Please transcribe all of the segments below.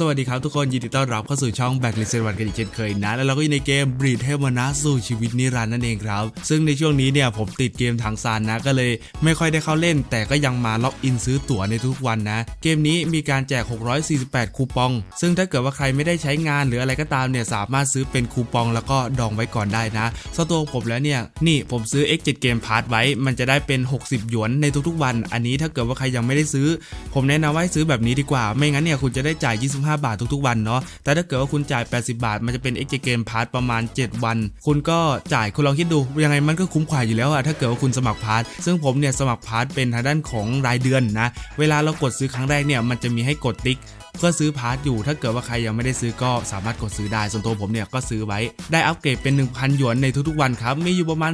สวัสดีครับทุกคนยินดีต้อนรับเข้าสู่ช่องแบ็กลิเซนวันกันอีกเช่นเคยนะ แล้วเราก็อยู่ในเกมบรีดเทวนะสู่ชีวิตนิรันดร์นั่นเองครับ ซึ่งในช่วงนี้เนี่ยผมติดเกมทางซานนะ ก็เลยไม่ค่อยได้เข้าเล่น แต่ก็ยังมาล็อกอินซื้อตั๋วในทุกวันนะ เกมนี้มีการแจก 648 คูปอง ซึ่งถ้าเกิดว่าใครไม่ได้ใช้งานหรืออะไรก็ตามเนี่ยสามารถซื้อเป็นคูปองแล้วก็ดองไว้ก่อนได้นะส่วนตัวผมแล้วเนี่ยนี่ผมซื้อ X7 Game Pass ไว้ มันจะได้เป็น 60 หยวนในทุกๆวัน อันนี้ถ้าเกิดว่าใครยังไม่ได้ซื้อ ผมแนะนำว่าให้ซื้อแบบนี้ดีกว่า ไม่งั้นเนี่ยคุณจะได้จ่าย25บาททุกๆ วันเนาะแต่ถ้าเกิดว่าคุณจ่าย 80 บาท มันจะเป็น X Game Pass ประมาณ 7 วัน คุณก็จ่ายคุณลองคิดดู ยังไงมันก็คุ้มกว่าอยู่แล้วอะถ้าเกิดว่าคุณสมัครพาร์ทซึ่งผมเนี่ยสมัครพาร์ทเป็นทางด้านของรายเดือนนะเวลาเรากดซื้อครั้งแรกเนี่ยมันจะมีให้กดติ๊ก เพื่อซื้อพาร์ทอยู่ ถ้าเกิดว่าใครยังไม่ได้ซื้อก็สามารถกดซื้อได้ ส่วนตัวผมเนี่ยก็ซื้อไว้ ได้อัปเกรดเป็น 1,000 หยวนในทุกๆวันครับ มีอยู่ประมาณ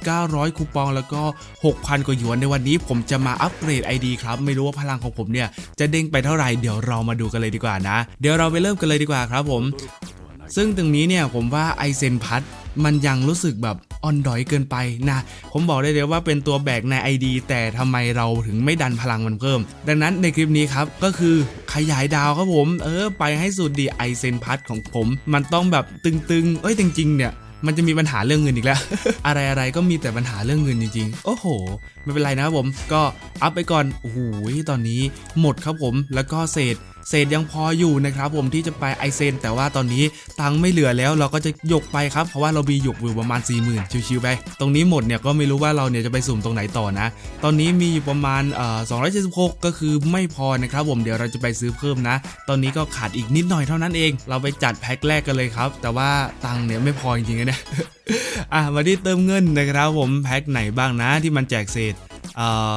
4,900 คูปองแล้วก็ 6,000 กว่าหยวนในวันนี้ผมจะมาอัปเกรด ID ครับ ไม่รู้ว่าพลังของผมเนี่ยจะเด้งไปเท่าไหร่เดี๋ยวเรามาดูกันเลยดีกว่านะ เดี๋ยวเราไปเริ่มกันเลยดีกว่าครับผม ซึ่งตรงนี้เนี่ยผมว่าไอเซนพัทมันยังรู้สึกแบบอ่อนดอยเกินไปนะ ผมบอกได้เลยว่าเป็นตัวแบกใน ID แต่ทำไมเราถึงไม่ดันพลังมันเพิ่ม ดังนั้นในคลิปนี้ครับ ก็คือขยายดาวครับผม เออ ไปให้สุดดีไอเซนพัทของผม มันต้องแบบตึงๆ เอ้ยจริงๆเนี่ยมันจะมีปัญหาเรื่องเงินอีกแล้ว อะไรๆก็มีแต่ปัญหาเรื่องเงินจริงๆ โอ้โห ไม่เป็นไรนะครับผม ก็อัพไปก่อน โอ้โห ตอนนี้หมดครับผม แล้วก็เศษ เศษยังพออยู่นะครับผมที่จะไปไอเซน แต่ว่าตอนนี้ตังค์ไม่เหลือแล้วเราก็จะหยกไปครับเพราะว่าเรามีหยกอยู่ประมาณ 4 0,000ชิวๆไป ตรงนี้หมดเนี่ยก็ไม่รู้ว่าเราเนี่ยจะไปสุ่มตรงไหนต่อนะ ตอนนี้มีอยู่ประมาณเอ่อ276 ก็คือไม่พอนะครับผมเดี๋ยวเราจะไปซื้อเพิ่มนะ ตอนนี้ก็ขาดอีกนิดหน่อยเท่านั้นเอง เราไปจัดแพ็คแรกกันเลยครับ แต่ว่าตังค์เนี่ยไม่พอจริงๆนะเนี่ยอะมาที่เติมเงินนะครับผมแพ็คไหนบ้างนะที่มันแจกเศษเอ่อ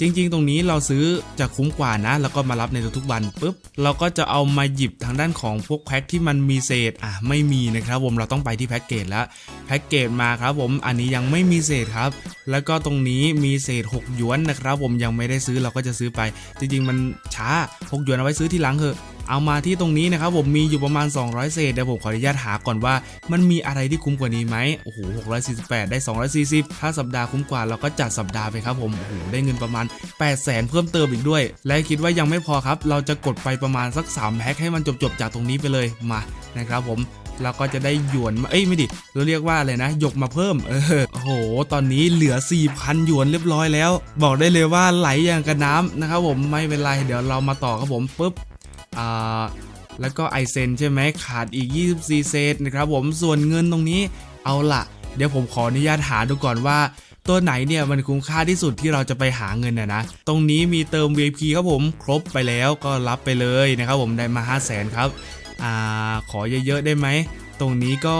จริง ๆ ตรงนี้เราซื้อจะคุ้มกว่านะ แล้วก็มารับในทุกๆวันปุ๊บเราก็จะเอามาหยิบทางด้านของพวกแพ็คที่มันมีเศษอะไม่มีนะครับผมเราต้องไปที่แพ็คเกจแล้วแพ็คเกจมาครับผมอันนี้ยังไม่มีเศษครับ แล้วก็ตรงนี้มีเศษ 6 หยวนนะครับ ผมยังไม่ได้ซื้อเราก็จะซื้อไป จริง ๆ มันช้า 6 หยวนเอาไว้ซื้อที่หลังเถอะ เอามาที่ตรงนี้นะครับผมมีอยู่ประมาณ 200 เศษเดี๋ยวผมขออนุญาตหาก่อนว่า มันมีอะไรที่คุ้มกว่านี้ไหมโอ้โห648 ได้ 240 ถ้าสัปดาห์คุ้มกว่าเราก็จัดสัปดาห์ไปครับผมโอ้โหได้เงินประมาณ 8 0 0แสนเพิ่มเติมอีกด้วย และคิดว่ายังไม่พอครับ เราจะกดไปประมาณสัก 3แพ็คให้มันจบๆจากตรงนี้ไปเลยมานะครับผมเราก็จะได้หยวนเอ้ยไม่ดิเราเรียกว่าอะไรนะ ยกมาเพิ่ม เออโอ้โห ตอนนี้เหลือ 4,000 หยวนเรียบร้อยแล้ว บอกได้เลยว่าไหลอย่างกระน้ำนะครับผม ไม่เป็นไร เดี๋ยวเรามาต่อครับผมปุ๊บ อ่าแล้วก็ไอเซนใช่ไหมขาดอีก 24 เซตนะครับผมส่วนเงินตรงนี้เอาละเดี๋ยวผมขออนุญาตหาดูก่อนว่า ตัวไหนเนี่ยมันคุ้มค่าที่สุดที่เราจะไปหาเงินนะนะ ตรงนี้มีเติม VIP ครับผมครบไปแล้วก็รับไปเลยนะครับผมได้มา 5 0 0แสนครับอ่าขอเยอะๆได้ไหม ตรงนี้ก็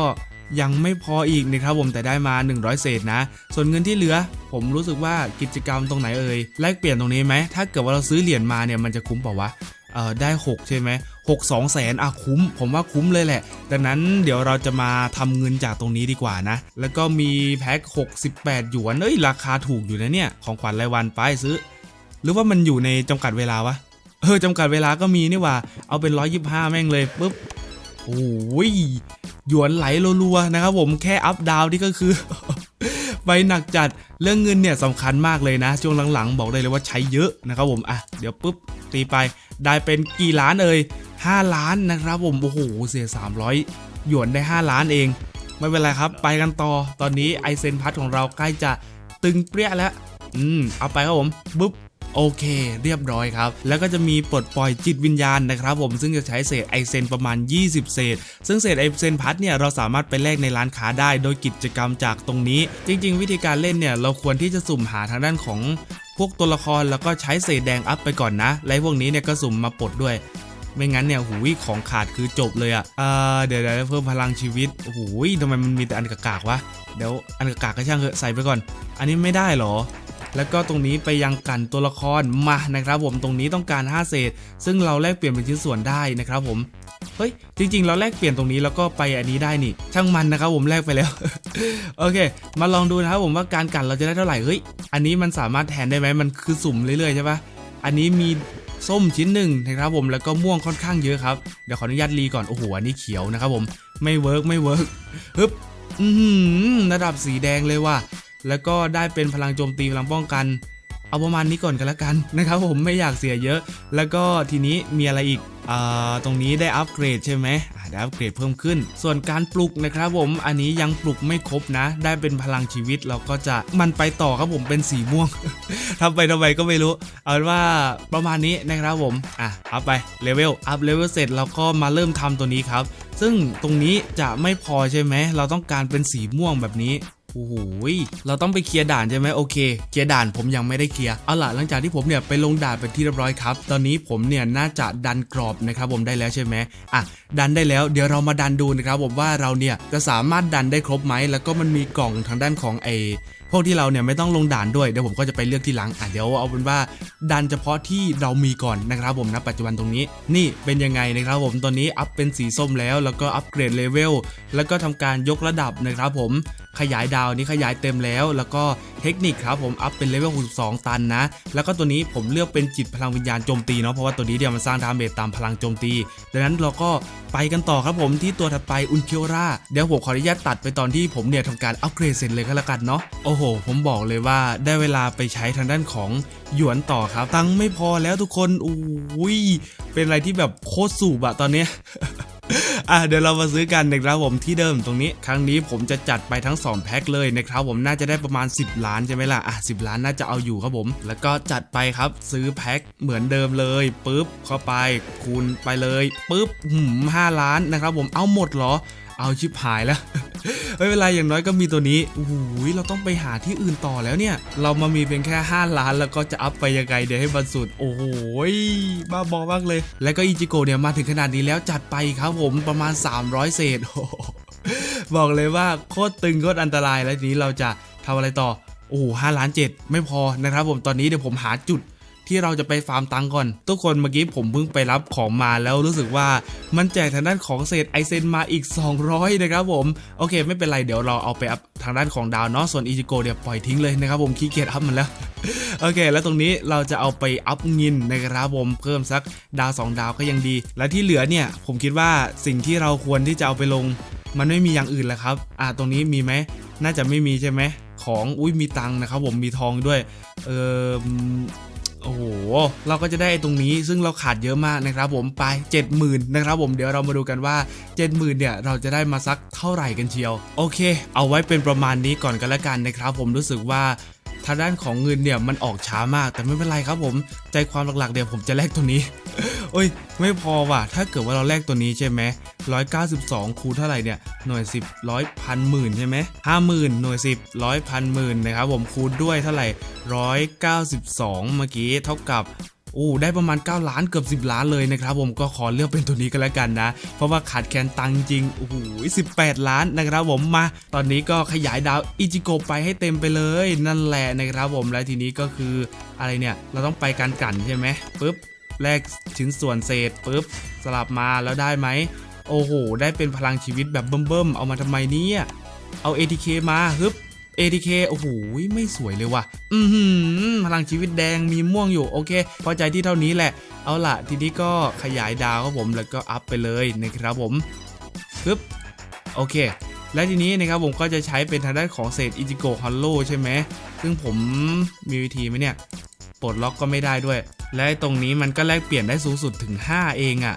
ยังไม่พออีกนะครับผมแต่ได้มา 100 เศษนะ ส่วนเงินที่เหลือ ผมรู้สึกว่ากิจกรรมตรงไหนเอ่ยแลกเปลี่ยนตรงนี้ไหมถ้าเกิดว่าเราซื้อเหรียญมาเนี่ยมันจะคุ้มเปล่าวะ เออได้ 6 ใช่ไหมหกสองแสนอะคุ้ม ผมว่าคุ้มเลยแหละ ดังนั้นเดี๋ยวเราจะมาทำเงินจากตรงนี้ดีกว่านะ แล้วก็มีแพ็ค68 หยวน เอ้ย ราคาถูกอยู่นะเนี่ย ของขวัญรายวันไปซื้อ หรือว่ามันอยู่ในจำกัดเวลาวะ เออจำกัดเวลาก็มีนี่ว่า เอาเป็น 125 แม่งเลยปุ๊บ โอ้ย หยวนไหลรัวๆนะครับผม แค่อัพดาวที่ก็คือไปหนักจัด เรื่องเงินเนี่ยสำคัญมากเลยนะ ช่วงหลังๆ บอกได้เลยว่าใช้เยอะนะครับผม อะ เดี๋ยวปุ๊บตีไป ได้เป็นกี่ล้านเอ่ย5 ล้านนะครับผมโอ้โหเสีย 300 หยวนได้ 5 ล้านเอง ไม่เป็นไรครับ ไปกันต่อตอนนี้ไอเซนพัทของเราใกล้จะตึงเปรี้ยแล้ว อืม เอาไปครับผมปุ๊บโอเค เรียบร้อยครับ แล้วก็จะมีปลดปล่อยจิตวิญญาณนะครับผมซึ่งจะใช้เศษไอเซนประมาณ 20 เศษ ซึ่งเศษไอเซนพัทเนี่ยเราสามารถไปแลกในร้านค้าได้โดยกิจกรรมจากตรงนี้ จริง ๆ วิธีการเล่นเนี่ยเราควรที่จะสุ่มหาทางด้านของ พวกตัวละครแล้วก็ใช้เศษแดงอัพไปก่อนนะและพวกนี้เนี่ยก็สุ่มมาปลดด้วย ไม่งั้นเนี่ยหูยของขาดคือจบเลยอะ่ะอ่าเดี๋ยวเดี๋ยวเพิ่มพลังชีวิตหูยทำไมมันมีแต่อันกากๆวะเดี๋ยวอันกากๆก็ช่างเถอะใส่ไปก่อน อันนี้ไม่ได้เหรอ แล้วก็ตรงนี้ไปยังกันตัวละครมานะครับผมตรงนี้ต้องการ 5 เศษ ซึ่งเราแลกเปลี่ยนเป็นชิ้นส่วนได้นะครับผมเฮ้ยจริง ๆ เราแลกเปลี่ยนตรงนี้แล้วก็ไปอันนี้ได้นี่ ช่างมันนะครับผมแลกไปแล้ว โอเค มาลองดูนะครับผมว่าการกันเราจะได้เท่าไหร่เฮ้ยอันนี้มันสามารถแทนได้ไหมมันคือสุ่มเรื่อยๆใช่ปะอันนี้มีส้มชิ้นหนึ่งนะครับผมแล้วก็ม่วงค่อนข้างเยอะครับเดี๋ยวขออนุญาตรีก่อนโอ้โหอันนี้เขียวนะครับผมไม่เวิร์กไม่เวิร์กฮึบอือหือระดับสีแดงเลยว่ะ แล้วก็ได้เป็นพลังโจมตีพลังป้องกัน เอาประมาณนี้ก่อนกันละกันนะครับผมไม่อยากเสียเยอะ แล้วก็ทีนี้มีอะไรอีกอ่าตรงนี้ได้อัปเกรดใช่ไหมได้อัปเกรดเพิ่มขึ้น ส่วนการปลุกนะครับผม อันนี้ยังปลุกไม่ครบนะ ได้เป็นพลังชีวิตเราก็จะมันไปต่อครับผมเป็นสีม่วงทำไปทำไมก็ไม่รู้ เอาเป็นว่าประมาณนี้นะครับผม อะ อัพไปเลเวล อัพเลเวลเสร็จเราก็มาเริ่มทำตัวนี้ครับ ซึ่งตรงนี้จะไม่พอใช่ไหม เราต้องการเป็นสีม่วงแบบนี้ โอ้โหเราต้องไปเคลียร์ด่านใช่ไหมโอเค เคลียร์ด่านผมยังไม่ได้เคลียร์ เอาล่ะหลังจากที่ผมเนี่ยไปลงด่านเป็นที่เรียบร้อยครับ ตอนนี้ผมเนี่ยน่าจะดันกรอบนะครับผมได้แล้วใช่ไหมอะ ดันได้แล้ว เดี๋ยวเรามาดันดูนะครับผมว่าเราเนี่ยจะสามารถดันได้ครบไหม แล้วก็มันมีกล่องทางด้านของไอพวกที่เราเนี่ยไม่ต้องลงด่านด้วยเดี๋ยวผมก็จะไปเลือกที่หลังอะเดี๋ยวเอาเป็นว่าดันเฉพาะที่เรามีก่อนนะครับผมนะปัจจุบันตรงนี้ นี่เป็นยังไงนะครับผมตอนนี้อัพเป็นสีส้มแล้ว แล้วก็อัปเกรดเลเวลแล้วก็ทำการยกระดับนะครับผม ขยายดาวนี้ขยายเต็มแล้ว แล้วก็เทคนิคครับผมอัพเป็นเลเวล62 ตันนะ แล้วก็ตัวนี้ผมเลือกเป็นจิตพลังวิญญาณโจมตีเนาะเพราะว่าตัวนี้เดี๋ยวมันสร้างดาเมจตามพลังโจมตี ดังนั้นเราก็ไปกันต่อครับผมที่ตัวถัดไปอุนเคียวราเดี๋ยวผมขออนุญาตตัดไปตอนที่ผมเนี่ยทำการอัปเกรดเสร็จเลยก็แล้วกันเนาะโอ้โห ผมบอกเลยว่าได้เวลาไปใช้ทางด้านของหยวนต่อครับ ตังไม่พอแล้วทุกคนอุ้ยเป็นอะไรที่แบบโคตรสูบอะตอนเนี้ย อะเดี๋ยวเรามาซื้อกันนะครับผมที่เดิมตรงนี้ ครั้งนี้ผมจะจัดไปทั้ง 2 แพ็คเลยนะครับผมน่าจะได้ประมาณ 10 ล้านใช่ไหมล่ะอะสิล้านน่าจะเอาอยู่ครับผม แล้วก็จัดไปครับซื้อแพ็คเหมือนเดิมเลยปุ๊บเข้าไปคูณไปเลยปุ๊บหืมห้าล้านนะครับผมเอาหมดเหรอ เอาชิบหายแล้วไม่เป็นไรอย่างน้อยก็มีตัวนี้โอ้โหเราต้องไปหาที่อื่นต่อแล้วเนี่ย เรามามีเพียงแค่ 5 ล้านแล้วก็จะอัพไปยังไงเดี๋ยวให้บรรสุด โอ้โหบ้าบอมากเลย แล้วก็อิจิโกะเนี่ยมาถึงขนาดนี้แล้วจัดไปครับผมประมาณ 300 เศษ บอกเลยว่าโคตรตึงโคตรอันตรายแล้วทีนี้เราจะทำอะไรต่อโอ้โหห้าล้านเจ็ดไม่พอนะครับผมตอนนี้เดี๋ยวผมหาจุด ที่เราจะไปฟาร์มตังก่อน ทุกคนเมื่อกี้ผมเพิ่งไปรับของมาแล้วรู้สึกว่ามันแจกทางด้านของเศษไอเซนมาอีก 200 นะครับผม โอเค ไม่เป็นไรเดี๋ยวเราเอาไปอัพทางด้านของดาวเนาะส่วนอิจิโกเดี๋ยวปล่อยทิ้งเลยนะครับผมขี้เกียจอัพมันแล้วโอเค แล้วตรงนี้เราจะเอาไปอัพเงินนะครับผมเพิ่มสักดาว 2 ดาวก็ยังดี และที่เหลือเนี่ยผมคิดว่าสิ่งที่เราควรที่จะเอาไปลง มันไม่มีอย่างอื่นแล้วครับอ่าตรงนี้มีไหมน่าจะไม่มีใช่ไหมของอุ้ยมีตังนะครับผมมีทองด้วยเออ โอ้โห เราก็จะได้ตรงนี้ซึ่งเราขาดเยอะมากนะครับผมไป 70,000นะครับผมเดี๋ยวเรามาดูกันว่า 70,000เนี่ยเราจะได้มาสักเท่าไหร่กันเชียว โอเค เอาไว้เป็นประมาณนี้ก่อนกันละกันนะครับผมรู้สึกว่าทางด้านของเงินเนี่ยมันออกช้ามากแต่ไม่เป็นไรครับผม ใจความหลักๆเดี๋ยวผมจะแลกตัวนี้ โอ้ย ไม่พอว่ะ ถ้าเกิดว่าเราแลกตัวนี้ใช่ไหม 192 คูณเท่าไหร่เนี่ยหน่วย 10ร้อยพันหมื่นใช่ไหม50,000หน่วย 10ร้อยพันหมื่นนะครับผมคูณด้วยเท่าไหร่192 เมื่อกี้เท่ากับโอ้ได้ประมาณ 9 ล้านเกือบ 10 ล้านเลยนะครับผมก็ขอเลือกเป็นตัวนี้ก็แล้วกันนะ เพราะว่าขาดแคลนตังจริงโอ้โห18 ล้านนะครับผมมา ตอนนี้ก็ขยายดาวอิจิโกไปให้เต็มไปเลย นั่นแหละนะครับผมและทีนี้ก็คืออะไรเนี่ยเราต้องไปการกันใช่ไหมปุ๊บแลกชิ้นส่วนเศษปุ๊บสลับมาแล้วได้ไหม โอ้โห ได้เป็นพลังชีวิตแบบเบิ่มๆ เอามาทำไมเนี่ย เอา ATK มาฮึบ ATK โอ้โห ไม่สวยเลยว่ะ อืพลังชีวิตแดงมีม่วงอยู่โอเค พอใจที่เท่านี้แหละ เอาล่ะ ทีนี้ก็ขยายดาวครับผม แล้วก็อัพไปเลยนะครับผมฮึบ โอเค และทีนี้นะครับผมก็จะใช้เป็นทางด้านของเศษอิจิโกะฮอลโลใช่ไหม ซึ่งผมมีวิธีไหมเนี่ย ปลดล็อกก็ไม่ได้ด้วย และตรงนี้มันก็แลกเปลี่ยนได้สูงสุดถึง 5 เองอะ่ะ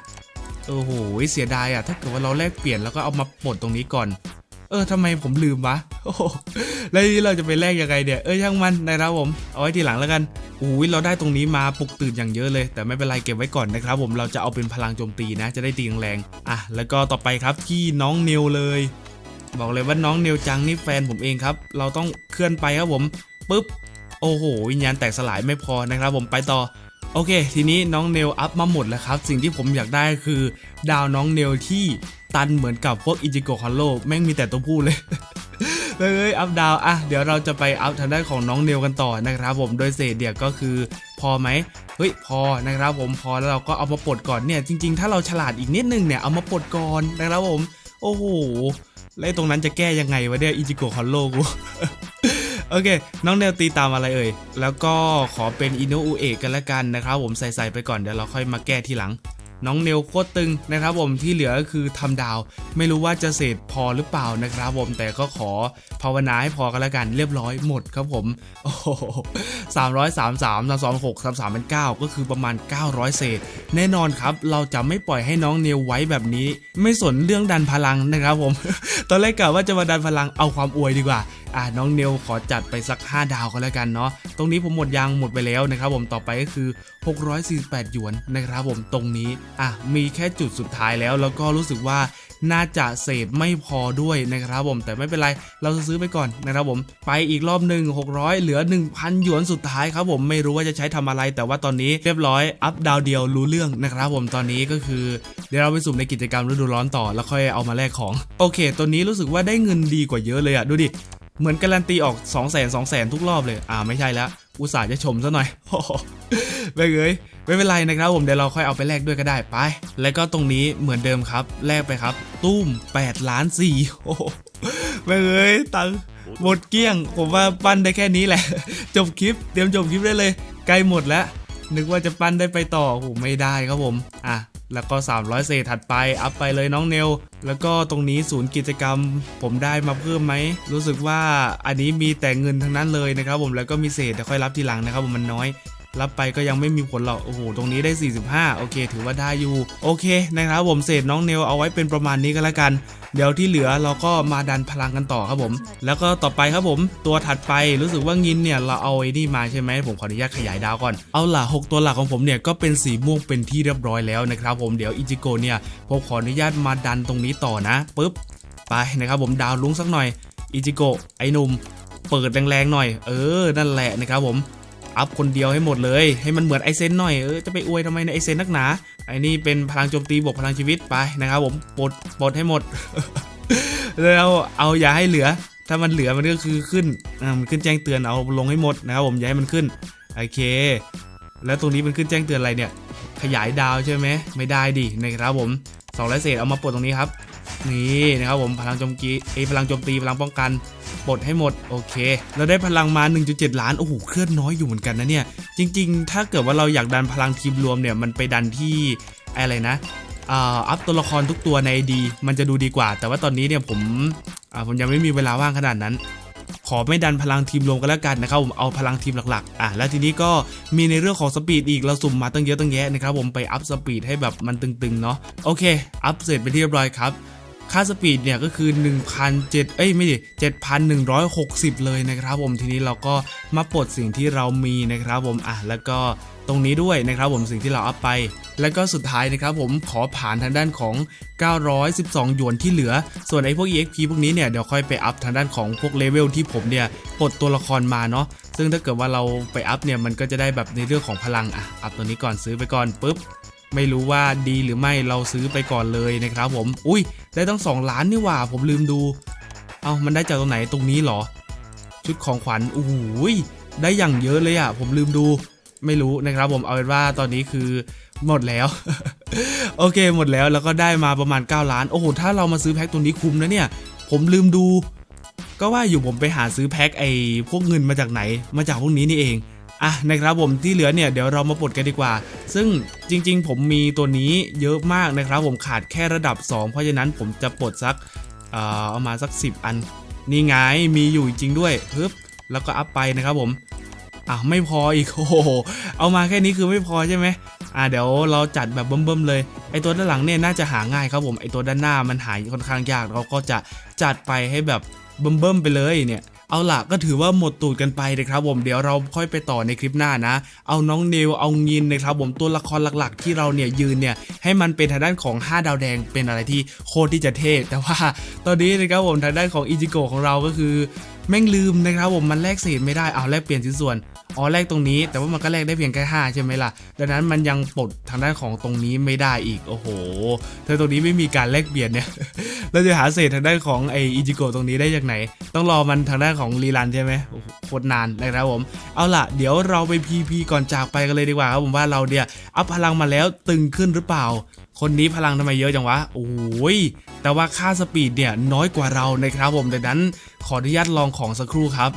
โอ้โหเสียดายอะ่ะ ถ้าเกิดว่าเราแลกเปลี่ยนแล้วก็เอามาปลดตรงนี้ก่อน เออทำไมผมลืมวะโอ้โหแล้วทีนี้เราจะไปแลกยังไงเนี่ยเออช่างมันนะครับผม เอาไว้ทีหลังแล้วกันอุ้ยเราได้ตรงนี้มาปลุกตื่นอย่างเยอะเลย แต่ไม่เป็นไรเก็บไว้ก่อนนะครับ ผมเราจะเอาเป็นพลังโจมตีนะ จะได้ตีแรงๆอะแล้วก็ต่อไปครับที่น้องเนวเลย บอกเลยว่าน้องเนวจังนี่แฟนผมเองครับ เราต้องเคลื่อนไปครับผมปุ๊บโอ้โหวิญญาณแตกสลายไม่พอนะครับ ผมไปต่อ โอเค ทีนี้น้องเนลอัพมาหมดแล้วครับ สิ่งที่ผมอยากได้คือดาวน้องเนลที่ตันเหมือนกับพวกอิจิโกะฮอลโลแม่งมีแต่ตัวผู้เลยเฮ้ยอัพดาวอะเดี๋ยวเราจะไปอัพทางด้านของน้องเนลกันต่อนะครับผมโดยเศษเดียก็คือพอไหมเฮ้ยพอนะครับผมพอแล้วเราก็เอามาปลดก่อนเนี่ยจริงๆ ถ้าเราฉลาดอีกนิดนึงเนี่ยเอามาปลดก่อนนะครับผม โอ้โหแล้วตรงนั้นจะแก้ยังไงวะเนี่ยอิจิโกะฮอลโลกู โอเค น้องเนลตีตามอะไรเอ่ย แล้วก็ขอเป็นอินโนอุเอะกันละกันนะครับผมใส่ๆไปก่อนเดี๋ยวเราค่อยมาแก้ทีหลังน้องเนลโคตรตึงนะครับผมที่เหลือก็คือทำดาว ไม่รู้ว่าจะเศษพอหรือเปล่านะครับผมแต่ก็ขอภาวนาให้พอกันล้วกันเรียบร้อยหมดครับผมโอ้โสามร้อยสามสามสามสองหกสามสามเป็นเก้าก็คือประมาณ 900 เศษ แน่นอนครับ เราจะไม่ปล่อยให้น้องเนลไว้แบบนี้ ไม่สนเรื่องดันพลังนะครับผม ตอนแรกกะว่าจะมาดันพลังเอาความอวยดีกว่า อะน้องเนลขอจัดไปสัก 5 ดาวก็แล้วกันเนาะตรงนี้ผมหมดยางหมดไปแล้วนะครับผมต่อไปก็คือ 648 หยวนนะครับผมตรงนี้อะมีแค่จุดสุดท้ายแล้ว แล้วก็รู้สึกว่าน่าจะเศษไม่พอด้วยนะครับผมแต่ไม่เป็นไรเราจะซื้อไปก่อนนะครับผมไปอีกรอบหนึ่ง600 เหลือ 1,000 หยวนสุดท้ายครับผมไม่รู้ว่าจะใช้ทำอะไร แต่ว่าตอนนี้เรียบร้อยอัพดาวเดียวรู้เรื่องนะครับผมตอนนี้ก็คือเดี๋ยวเราไปสุ่มในกิจกรรมฤดูร้อนต่อแล้วค่อยเอามาแลกของ โอเค ตัวนี้รู้สึกว่าได้เงินดีกว่าเยอะเลยอะดูดิ เหมือนการันตีออก 2 0 0 0 0 0 2 0 0 0 0 ทุกรอบเลย อ่าไม่ใช่แล้วอุตส่าห์จะชมซะหน่อยโอ้โหไม่เอ้ยไม่เป็นไรนะครับผมเดี๋ยวเราค่อยเอาไปแลกด้วยก็ได้ไป แล้วก็ตรงนี้เหมือนเดิมครับแลกไปครับ ตุ้ม 8 ล้าน4โอ้โหไม่เอ้ยตังหมดเกลี้ยง ผมว่าปั้นได้แค่นี้แหละ จบคลิป เตรียมจบคลิปได้เลย ใกล้หมดแล้ว นึกว่าจะปั้นได้ไปต่อโอ้ไม่ได้ครับผม อะ แล้วก็ 300 เศษถัดไป อัพไปเลยน้องเนล แล้วก็ตรงนี้ศูนย์กิจกรรม ผมได้มาเพิ่มไหม รู้สึกว่าอันนี้มีแต่เงินทั้งนั้นเลยนะครับผม แล้วก็มีเศษแต่ค่อยรับทีหลังนะครับผมมันน้อย รับไปก็ยังไม่มีผลหรอกโอ้โหตรงนี้ได้ 45 โอเค ถือว่าได้อยู่ โอเคนะครับผมเศษน้องเนลเอาไว้เป็นประมาณนี้ก็แล้วกัน เดี๋ยวที่เหลือเราก็มาดันพลังกันต่อครับผม แล้วก็ต่อไปครับผม ตัวถัดไปรู้สึกว่างินเนี่ยเราเอาไอ้นี่มาใช่ไหมผมขออนุญาตขยายดาวก่อนเอาล่ะหกตัวหลักของผมเนี่ยก็เป็นสีม่วงเป็นที่เรียบร้อยแล้วนะครับผมเดี๋ยวอิจิโกเนี่ยผมขออนุญาตมาดันตรงนี้ต่อนะปึ๊บไปนะครับผมดาวลุ้งสักหน่อยอิจิโกไอ้หนุ่มเปิดแรงๆหน่อย เออ นั่นแหละนะครับผม อัพคนเดียวให้หมดเลย ให้มันเหมือนไอเซนหน่อยเออจะไปอวยทำไมในไอเซนนักหนาไอนี่เป็นพลังโจมตีบวกพลังชีวิตไปนะครับผมปลดปลดให้หมดแล้วเอาอย่าให้เหลือ ถ้ามันเหลือมันก็คือขึ้นอ่ามันขึ้นแจ้งเตือนเอาลงให้หมดนะครับผมอย่าให้มันขึ้นโอเค แล้วตรงนี้มันขึ้นแจ้งเตือนอะไรเนี่ย ขยายดาวใช่ไหมไม่ได้ดินะครับผมสองร้อยเศษเอามาปลดตรงนี้ครับ นี่นะครับผมพลังโจมตีเอยพลังโจมตีพลังป้องกันปลดให้หมดโอเค เราได้พลังมา 1.7 ล้านโอ้โหเคลื่อนน้อยอยู่เหมือนกันนะเนี่ย จริง ๆ ถ้าเกิดว่าเราอยากดันพลังทีมรวมเนี่ยมันไปดันที่อะไรนะอ่าอัพตัวละครทุกตัวในดีมันจะดูดีกว่า แต่ว่าตอนนี้เนี่ยผมอ่าผมยังไม่มีเวลาว่างขนาดนั้น ขอไม่ดันพลังทีมรวมกันแล้วกันนะครับผมเอาพลังทีมหลักๆอะแล้วทีนี้ก็มีในเรื่องของสปีดอีกเราสุ่มมาตั้งเยอะตั้งแยะนะครับผมไปอัพสปีดให้แบบมันตึงๆเนาะโอเค อัพเสร็จไปนที่เรียบร้อยครับ ค่าสปีดเนี่ยก็คือ1,007เอ้ยไม่ดิ7,160 เลยนะครับผมทีนี้เราก็มาปลดสิ่งที่เรามีนะครับผมอะแล้วก็ตรงนี้ด้วยนะครับผมสิ่งที่เราอัพไป แล้วก็สุดท้ายนะครับผมขอผ่านทางด้านของ 912 หยวนที่เหลือ ส่วนไอ้พวก EXP พวกนี้เนี่ยเดี๋ยวค่อยไปอัพทางด้านของพวกเลเวลที่ผมเนี่ยปลดตัวละครมาเนาะซึ่งถ้าเกิดว่าเราไปอัพเนี่ยมันก็จะได้แบบในเรื่องของพลังอะอัพตัวนี้ก่อนซื้อไปก่อนปุ๊บ ไม่รู้ว่าดีหรือไม่เราซื้อไปก่อนเลยนะครับผม อุ้ยได้ตั้ง2ล้านนี่หว่า ผมลืมดู เอามันได้จากตรงไหนตรงนี้เหรอ ชุดของขวัญโอ้โหยได้อย่างเยอะเลยอะ ผมลืมดู ไม่รู้นะครับผมเอาเป็นว่าตอนนี้คือหมดแล้ว โอเคหมดแล้วแล้วก็ได้มาประมาณ 9 ล้าน โอ้โห ถ้าเรามาซื้อแพ็คตัวนี้คุ้มนะเนี่ย ผมลืมดู ก็ว่าอยู่ผมไปหาซื้อแพ็คไอ้พวกเงินมาจากไหน มาจากพวกนี้นี่เอง อะนะครับผมที่เหลือเนี่ยเดี๋ยวเรามาปลดกันดีกว่า ซึ่งจริง ๆ ผมมีตัวนี้เยอะมากนะครับ ผมขาดแค่ระดับ 2 เพราะฉะนั้นผมจะปลดสักเอ่อเอามาสัก 10 อัน นี่ไงมีอยู่จริงด้วยปึ๊บแล้วก็อัพไปนะครับผมอะไม่พออีกโอ้โหเอามาแค่นี้คือไม่พอใช่ไหมอะเดี๋ยวเราจัดแบบเบิ่มๆเลยไอตัวด้านหลังเนี่ยน่าจะหาง่ายครับผมไอตัวด้านหน้ามันหายค่อนข้างยากเราก็จะจัดไปให้แบบเบิ่มๆไปเลยเนี่ย เอาล่ะก็ถือว่าหมดตูดกันไปนะครับผมเดี๋ยวเราค่อยไปต่อในคลิปหน้านะ เอาน้องเนวเอางินนะครับผมตัวละครหลักๆ ที่เราเนี่ยยืนเนี่ยให้มันเป็นทางด้านของ 5 ดาวแดงเป็นอะไรที่โคตรที่จะเท่แต่ว่าตอนนี้นะครับผมทางด้านของอิจิโกะของเราก็คือ แม่งลืมนะครับผมมันแลกเศษไม่ได้เอาแลกเปลี่ยนชิ้นส่วน อ๋อแลกตรงนี้ แต่ว่ามันก็แลกได้เพียงแค่5ใช่ไหมล่ะ ดังนั้นมันยังปลดทางด้านของตรงนี้ไม่ได้อีก โอ้โหถ้าตรงนี้ไม่มีการแลกเปลี่ยนเนี่ย เราจะหาเศษทางด้านของไออิจิโกะตรงนี้ได้จากไหน ต้องรอมันทางด้านของรีรันใช่ไหมโอ้โหโคตรนานนะครับผม เอาล่ะ เดี๋ยวเราไปพีพีก่อนจากไปกันเลยดีกว่าครับผมว่าเราเนี่ยอัพพลังมาแล้วตึงขึ้นหรือเปล่า คนนี้พลังทำไมเยอะจังวะ โอ้ย แต่ว่าค่าสปีดเนี่ยน้อยกว่าเรานะครับผม ดังนั้นขออนุญาตลองของสักครู่ครับ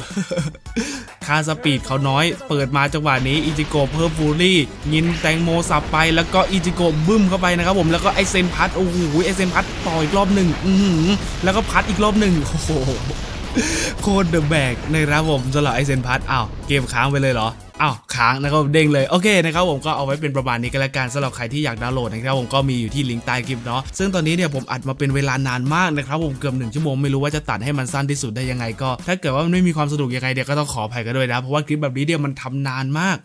ค่าสปีดเขาน้อย เปิดมาจังหวะนี้อิจิโกะเพิ่มฟูรี่ยินแตงโมสับไป แล้วก็อิจิโกะบึ้มเข้าไปนะครับผม แล้วก็ไอเซนพัด โอ้โห ไอเซนพัดต่ออีกรอบหนึ่ง อืแล้วก็พัดอีกรอบหนึ่ง โอ้โห โคตรเดอะแบกนะครับผมสำหรับไอเซนพัทอ้าว เกมค้างไปเลยเหรอ อ้าวค้างนะครับเด้งเลยโอเคนะครับผมก็เอาไว้เป็นประมาณนี้ก็แล้วกันสำหรับใครที่อยากดาวน์โหลดนะครับผมก็มีอยู่ที่ลิงก์ใต้คลิปเนาะซึ่งตอนนี้เนี่ยผมอัดมาเป็นเวลานานมากนะครับผมเกือบหนึ่งชั่วโมงไม่รู้ว่าจะตัดให้มันสั้นที่สุดได้ยังไงก็ ถ้าเกิดว่ามันไม่มีความสะดวกยังไงเดี๋ยวก็ต้องขออภัยกันด้วยนะเพราะว่าคลิปแบบนี้เดี๋ยมันทำนานมาก